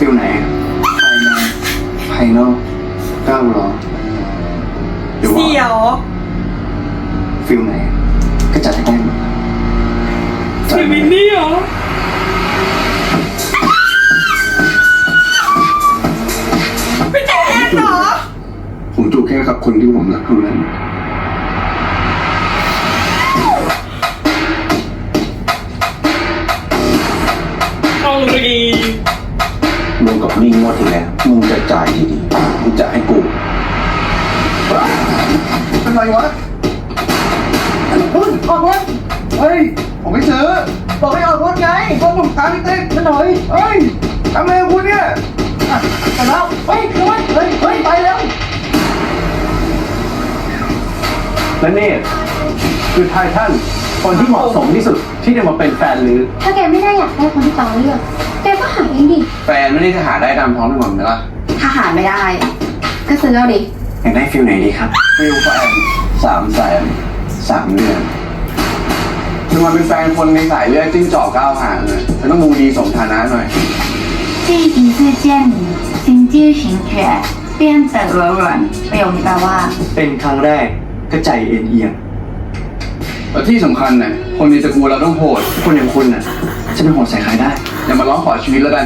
ฟิลไหนภายในภายนอกก้าวร้าวหรือว่าเสียวฟิลไหน ก็จัดให้ได้หมดจัดฟิให้มิได้นี่เหรอเป็นแอนเหรอ ผมจูบแค่กับคนที่ผมรักเท่านั้น จะจ่ายดีๆมึงจะให้กูเป็นไรวะเฮ้ยออกรถเฮ้ย ผมไม่ซื้อบอกให้ออกรถไงบอกผมตามพี่เต้มาหน่อยเฮ้ยทำอะไรกับคุณเนี่ยอะไปแล้วเฮ้ยเฮ้ยเฮ้ยเฮ้ยไปแล้วและนี่คือไททันคนที่เหมาะสมที่สุดที่จะมาเป็นแฟนหรือถ้าแกไม่ได้อยากได้คนที่ปาเลือกแกก็หาเองดิ แฟนไม่ได้จะหาได้ตามท้องถนนไหมล่ะ ถ้าหาไม่ได้ ก็ซื้อเอาดิ อยากได้ฟิลไหนดีครับ ฟิลแฟนสามแสนสามเดือนคือมันเป็นแฟนคนในสายเลือดจิ้งจอกก้าวหางเลยมันต้องดูดีสมฐานะหน่อย 第一次见你心肌寻血变得软软ประโยคนี้แปลว่า เป็นครั้งแรกก็ใจเอ็นเอียงแล้วที่สำคัญนะคนในตระกูลเราต้องโหด คนอย่างคุณน่ะ จะเป็นโหดใส่ใครได้ อย่ามาร้องขอชีวิตแล้วกัน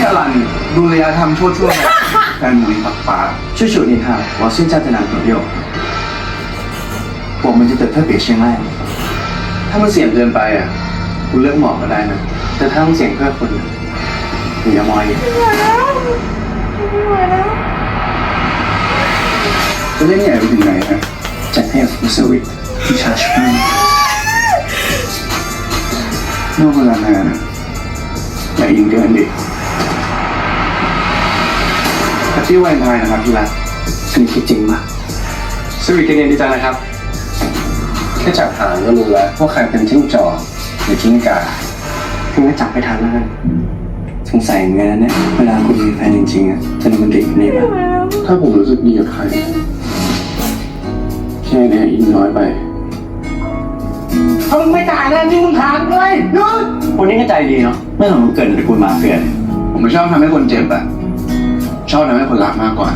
นี่อลันดูระยะทำชั่วชั่วๆไหมแฟนหมุยปักป๋าช่วยๆ你看我现在的男朋友我们就得特别相爱ถ้ามันเสี่ยงเกินไปอ่ะ คุณเลือกหมอกก็ได้นะ แต่ถ้าต้องเสี่ยงเพื่อคุณน่ะหนูอย่ามอยจะเล่นใหญ่ไปถึงไหนฮะจัดให้กับฟูสวิตที่ชาร์จให้นอกเวลางานอะอย่าอินเกินดิ แฮปปี้วันไทน์นะครับที่รักสนิทคิดจริงมากสวีทกันเรียนดีจังนะครับ แค่จับหางก็รู้แล้วว่าใครเป็นจิ้งจอกหรือจิ้งก่าคุณก็จับไม่ทันแล้วกันสงสัยเหมือนกันนะเนี่ยเวลาคุณมีแฟนจริงๆอะจะโรแมนติกนี่ปะถ้าผมรู้สึกดีกับใคร แค่เนี้ยอินน้อยไป ถ้ามึงไม่จ่ายนะนี่มึงถามเลยนุ้ยคนนี้ก็ใจดีเนาะไม่ต้องเกิดตระกูลมาเฟียผมไม่ชอบทำให้คนเจ็บอะ ชอบทำให้คนรักมากกว่า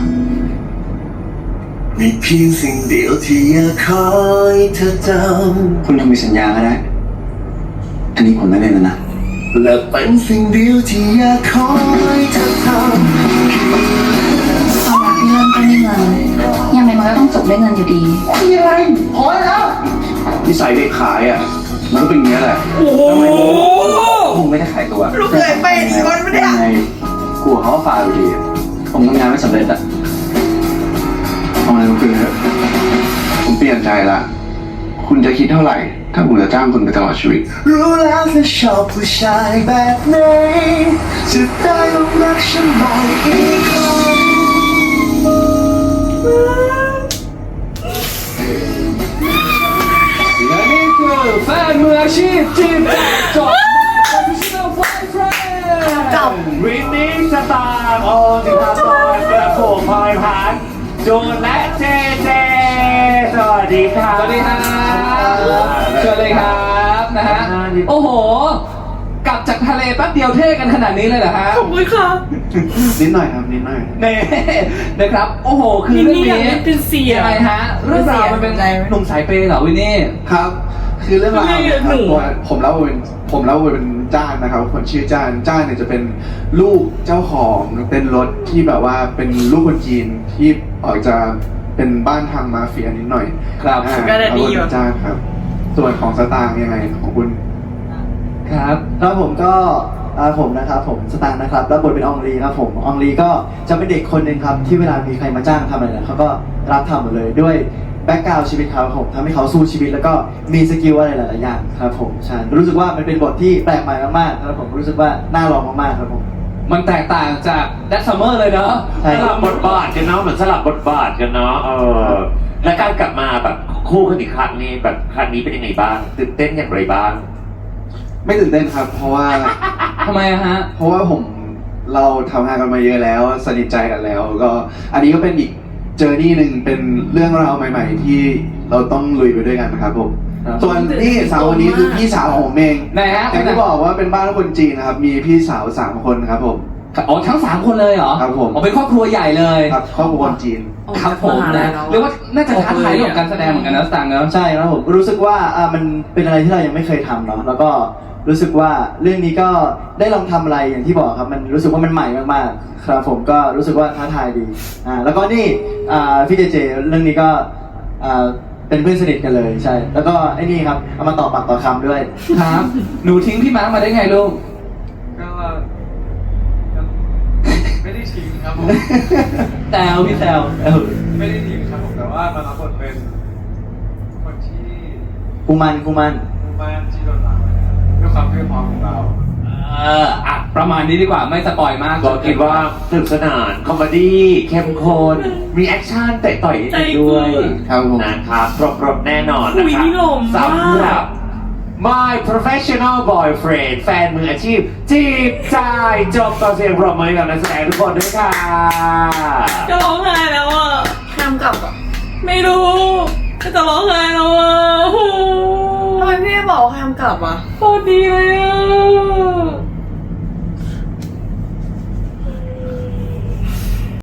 มีเพียงสิ่งเดียวที่อยากคอยเธอจคุณทำมีสัญญาก็ได้ อันนี้ผมไม่เล่นแล้วนะำและเป็นสิ่งเดียวที่อยากคอยเธอทความรักที่เริ่มต้นด้วยเงินยังไงมันก็ต้องจบด้วยเงินอยู่ดีมีอะไรพอแล้วนิสัยเด็กขายอะ มันก็เป็นอย่างนี้ยแหละโอ้โหคงไม่ได้ขายตัวลูกเคยเป็นคนไม่ได้อะ ยังงกลัวเขาก็ฟาอยู่ดีอะ ผมทำงานไม่สำเร็จอะเอาอะไรมาคืนเถอะผมเปลี่ยนใจละ คุณจะคิดเท่าไหร่ ถ้าผมจะจ้างคุณไปตลอดชีวิตำรู้แล้วเธอชอบผู้ชายแบบไหนจะได้ลงรักฉันใหม่อีกครั้ง กับวินนี่สตาร์โอสิภาพรกระโปงพลอยพันจูนและเจเจ สวัสดีครับ สวัสดีครับเชิญเลยครับนะฮะ โอ้โห กลับจากทะเลแป๊บเดียวเท่กันขนาดนี้เลยเหรอฮะ ขอบคุณค่ะนิดหน่อยครับนิดหน่อย เน่นะครับ โอ้โห คือวินเรื่นี่องอยากนี้เล่นเป็นเสียยังไงฮะ เรื่องราวมันเป็นเสียใจไหมหนุ่มสายเปย์เหรอวินนี่ ครับ คือเรื่องราวเรื่องเนี่ยคหรับนูว่าผมเล่าเป็นผมเล่าเป็นจ้านนะครับ คนชื่อจ้านจ้านเนี่ยจะเป็นลูกเจ้าของเป็นรถที่แบบว่าเป็นลูกคนจีนที่ออกจะเป็นบ้านทางมาเฟียนิดหน่อยครับอ่าก็ได้ดีเอาอยู่ เป็นจ้านครับ ส่วนของสตางค์ยังไงของคุณ ครับครับผมก็อ่าผมนะครับผมสตางค์นะครับรับบทเป็นอองลีครับผมอองลีก็จะเป็นเด็กคนหนึ่งครับที่เวลามีใครมาจ้างทำอะไรเนี่ยเขาก็รับทำหมดเลยด้วย แบ็กกราวชีวิตเขาครับผมทำให้เขาสู้ชีวิตแล้วก็มีสกิลอะไรหลายๆอย่างครับผมใช่รู้สึกว่ามันเป็นบทที่แปลกใหม่มากๆครับผมรู้สึกว่าน่าลองมากๆครับผม มันแตกต่างจากดัซซัมเมอร์เลยเนาะใช่ สลับบทบาทกันเนาะเหมือนสลับบทบาทกันเนาะเออและการกลับมาแบบคู่กันอีกครั้งนี้แบบครั้งนี้เป็นยังไงบ้างตื่นเต้นอย่างไรบ้าง ไม่ตื่นเต้นครับ เพราะว่า ทำไมอะฮะ เพราะว่าผมเราทำงานกันมาเยอะแล้ว สนิทใจกันแล้ว ก็อันนี้ก็เป็นอีก เจอร์นี่หนึ่งเป็นเรื่องราวใหม่ ๆ ที่เราต้องลุยไปด้วยกันนะครับผมส่วนนี่สาวคนนี้คือพี่สาวของผมเองไหนฮะอย่างที่บอกว่าเป็นบ้านคนจีนนะครับมีพี่สาวสามคนครับผม อ๋อทั้งสามคนเลยเหรอครับผม อ๋อเป็นครอบครัวใหญ่เลยครับครอบครัวคนจีน ครับผมนะเรียกว่าน่าจะท้าทายเรื่องของการแสดงเหมือนกันนะสตางค์เนอะใช่ครับผมรู้สึกว่าอ่ามันเป็นอะไรที่เรายังไม่เคยทำเนาะแล้วก็ รู้สึกว่าเรื่องนี้ก็ได้ลองทำอะไรอย่างที่บอกครับ มันรู้สึกว่ามันใหม่มากๆครับผมก็รู้สึกว่าท้าทายดีอ่าแล้วก็นี่อ่าพี่เจเจเรื่องนี้ก็อ่าเป็นเพื่อนสนิทกันเลยใช่ แล้วก็ไอ้นี่ครับเอามาต่อปากต่อคำด้วย ครับ หนูทิ้งพี่มาร์คมาได้ไงลูก ก็ไม่ได้ทิ้งครับผม แซวพี่แซวเออไม่ได้ทิ้งครับผมแต่ว่ามารับบทเป็นคนที่กูมันกูมัน มุ่งมั่นที่โดนหลังนะครับด้วยความเพียรพร้อมของเรา เอออะประมาณนี้ดีกว่าไม่สปอยมากก็คิดว่าสนุกสนาน คอมเมดี้เข้มข้นมีแอคชั่นเตะต่อยนิดๆด้วยครับผม นะครับครบรถแน่นอนอุ๊นะยครับนี่หล่อมาก สำหรับ My Professional Boyfriend แฟนมืออาชีพ จีบใจจบต่อเสียงปรบมือให้กับนักแสดงทุกคนด้วยค่ะจะร้องไห้แล้วอะ ห้ามกลับอะไม่รู้จะร้องไห้แล้วอะโอ้โหทำ ได้บอกว่าห้ามกลับอะโคตรดีเลยอะ